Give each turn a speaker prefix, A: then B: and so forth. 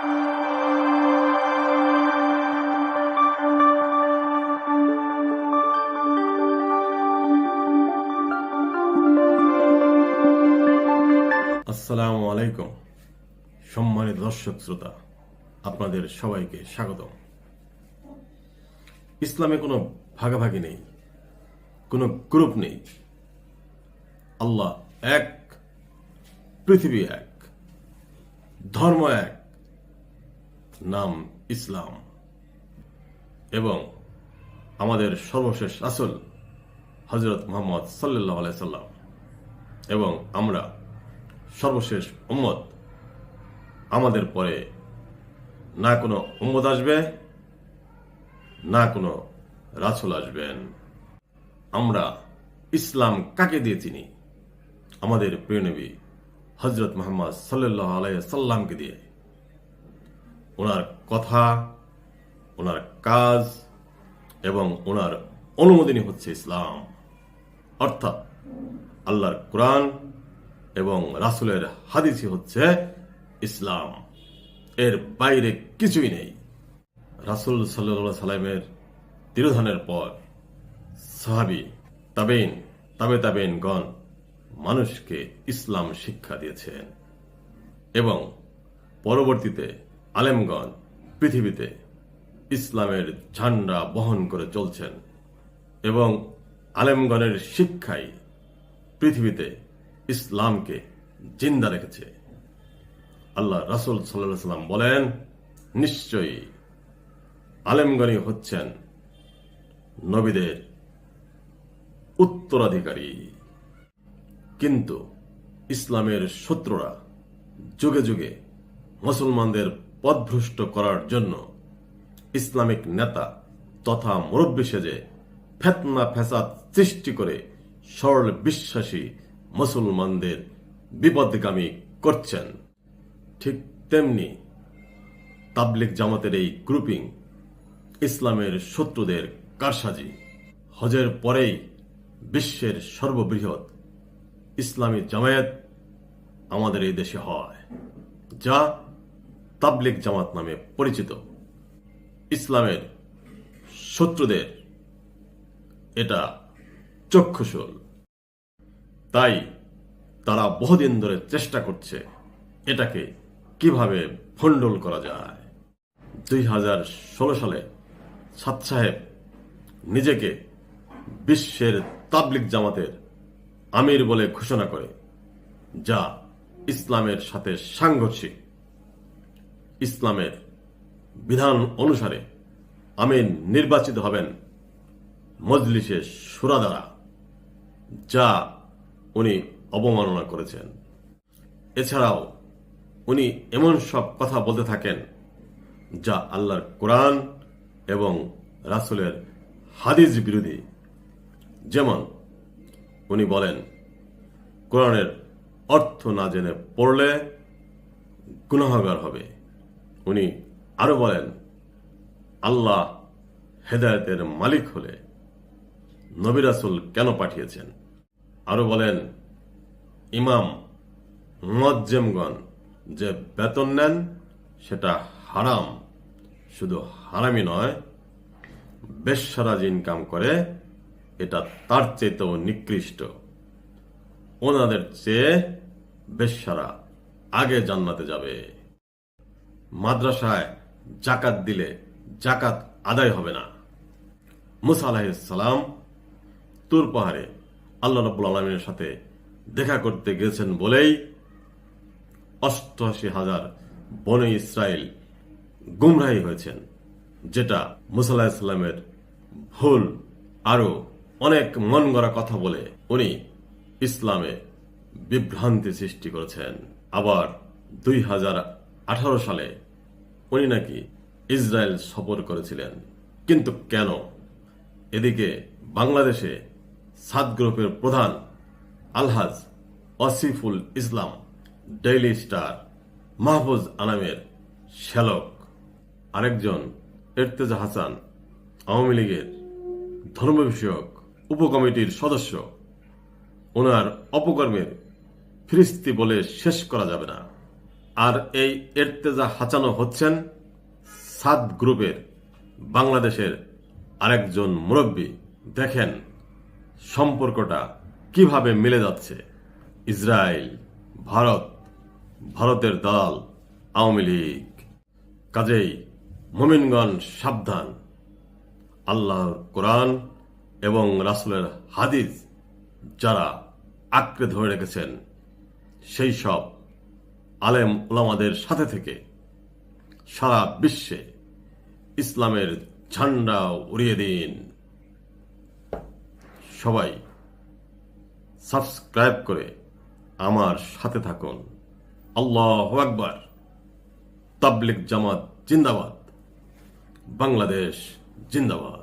A: আসসালামু আলাইকুম। সম্মানিত দর্শক শ্রোতা, আপনাদের সবাইকে স্বাগত ইসলামে কোনো ভাগাভাগি নেই, কোনো গ্রুপ নেই। আল্লাহ এক, পৃথিবী এক, ধর্ম এক নাম ইসলাম। এবং আমাদের সর্বশেষ আসল হজরত মোহাম্মদ সাল্লাহ আলাইসাল্লাম এবং আমরা সর্বশেষ উম্মত। আমাদের পরে না কোনো উম্মত আসবে, না কোনো রাসুল আসবেন। আমরা ইসলাম কাকে দিয়ে চিনি? আমাদের প্রিয় নবী হজরত মোহাম্মদ সাল্লাহ আলাইসাল্লামকে দিয়ে। ওনার কথা, ওনার কাজ এবং ওনার অনুমোদনী হচ্ছে ইসলাম। অর্থাৎ আল্লাহর কোরআন এবং রাসুলের হাদিসই হচ্ছে ইসলাম। এর বাইরে কিছুই নেই। রাসুল সাল্লা সাল্লামের তিরোধানের পর সাহাবি তাবেইন তাবে তাবেইন গণ মানুষকে ইসলাম শিক্ষা দিয়েছেন এবং পরবর্তীতে আলেমগণ পৃথিবীতে ইসলামের ঝান্ডা বহন করে চলছেন এবং আলেমগণের শিক্ষাই পৃথিবীতে ইসলামকে জিন্দা রেখেছে। আল্লাহ রাসুল সাল্লাহ সাল্লাম বলেন, নিশ্চয়ই আলেমগণী হচ্ছেন নবীদের উত্তরাধিকারী। কিন্তু ইসলামের শত্রুরা যুগে যুগে মুসলমানদের পদভ্রষ্ট করার জন্য ইসলামিক নেতা তথা মুরব্বী সেজে ফেতনা ফেসাদ সৃষ্টি করে সরল বিশ্বাসী মুসলমানদের বিপদগামী করছেন। ঠিক তেমনি তাবলিক জামাতের এই গ্রুপিং ইসলামের শত্রুদের কারসাজি। হজের পরেই বিশ্বের সর্ববৃহৎ ইসলামী জামায়াত আমাদের এই দেশে হয়, যা তাবলিক জামাত নামে পরিচিত। ইসলামের শত্রুদের এটা চক্ষুশূল তাই তারা বহুদিন ধরে চেষ্টা করছে এটাকে কীভাবে ভণ্ডুল করা যায়। দুই হাজার ষোলো সালে সাত সাহেব নিজেকে বিশ্বের তাবলিক জামাতের আমির বলে ঘোষণা করে, যা ইসলামের সাথে সাংঘর্ষিক। ইসলামের বিধান অনুসারে আমির নির্বাচিত হবেন মজলিসে সুরা দ্বারা যা উনি অবমাননা করেছেন। এছাড়াও উনি এমন সব কথা বলতে থাকেন যা আল্লাহর কোরআন এবং রাসুলের হাদিস বিরোধী। যেমন উনি বলেন, কোরআনের অর্থ না জেনে পড়লে গুনাহগার হবে। উনি আরও বলেন, আল্লাহ হেদায়তের মালিক হলে নবিরাসুল কেন পাঠিয়েছেন? আরও বলেন, ইমাম মজ্জেমগণ যে বেতন নেন সেটা হারাম, শুধু হারামই নয় বেশারাজ ইনকাম করে, এটা তার চেয়েতেও নিকৃষ্ট। ওনাদের চেয়ে বেশারা আগে জান্নাতে যাবে। মাদ্রাসায় জাকাত দিলে জাকাত আদায় হবে না। মুসা আলাহিসাল্লাম তুর পাহাড়ে আল্লাহ রব্বুল আলমীর সাথে দেখা করতে গেছেন বলেই অষ্টআশি হাজার বনে ইসরায়েল গুমরাহী হয়েছেন, যেটা মুসাল্লাহ ভুল আরও অনেক মন গড়া কথা বলে উনি ইসলামে বিভ্রান্তি সৃষ্টি করেছেন। আবার দুই হাজার আঠারো সালে উনি নাকি ইসরায়েল সফর করেছিলেন। কিন্তু কেন? এদিকে বাংলাদেশে সাত গ্রুপের প্রধান আলহাজ অসিফুল ইসলাম, ডেইলি স্টার মাহফুজ আনামের শ্যালক, আরেকজন এরতেজা হাসান, আওয়ামী লীগের ধর্ম বিষয়ক উপকমিটির সদস্য। ওনার অপকর্মের ফিরিস্তি বলে শেষ করা যাবে না। আর এই এর্তেজা হাঁচানো হচ্ছেন সাদ গ্রুপের বাংলাদেশের আরেকজন মুরব্বী। দেখেন সম্পর্কটা কীভাবে মিলে যাচ্ছে। ইসরায়েল, ভারত, ভারতের দল আওয়ামী লীগ। কাজেই মোমিনগণ সাবধান। আল্লাহর কোরআন এবং রাসুলের হাদিস যারা আঁকড়ে ধরে রেখেছেন, সেই সব আলেম ওলামাদের সাথে থেকে সারা বিশ্বে ইসলামের ঝান্ডা উড়িয়ে দিন। সবাই সাবস্ক্রাইব করে আমার সাথে থাকুন। আল্লাহ আকবার। তাবলিক জামাত জিন্দাবাদ। বাংলাদেশ জিন্দাবাদ।